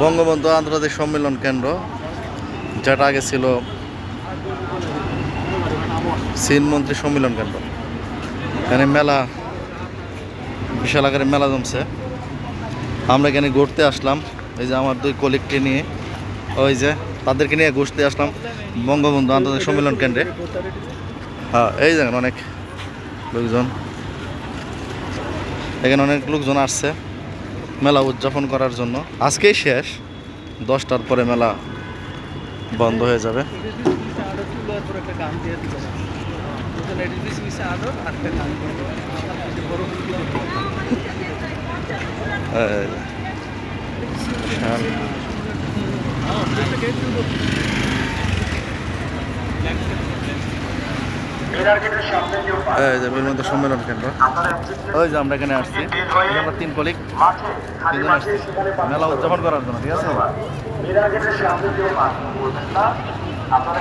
বঙ্গবন্ধু আন্তর্জাতিক সম্মেলন কেন্দ্র, যেটা আগে ছিল মন্ত্রী সম্মেলন কেন্দ্র। এখানে মেলা, বিশাল আকারে মেলা জমছে। আমরা এখানে ঘুরতে আসলাম, এই যে আমার দুই কলিগকে নিয়ে, ওই যে তাদেরকে নিয়ে ঘুরতে আসলাম বঙ্গবন্ধু আন্তর্জাতিক সম্মেলন কেন্দ্রে। হ্যাঁ এই দেখেন অনেক লোকজন। এখানে অনেক লোকজন আসছে। মেলা উদযাপন করার জন্য আজকেই শেষ দশটার পরে মেলা বন্ধ হয়ে যাবে এই যে। বিশাল। সম্মেলন কেন্দ্র। ওই যে আমরা এখানে আসছি। আমরা তিন কলিক তিনজন আসছি। মেলা উদযাপন করার জন্য, ঠিক আছে? আপনারা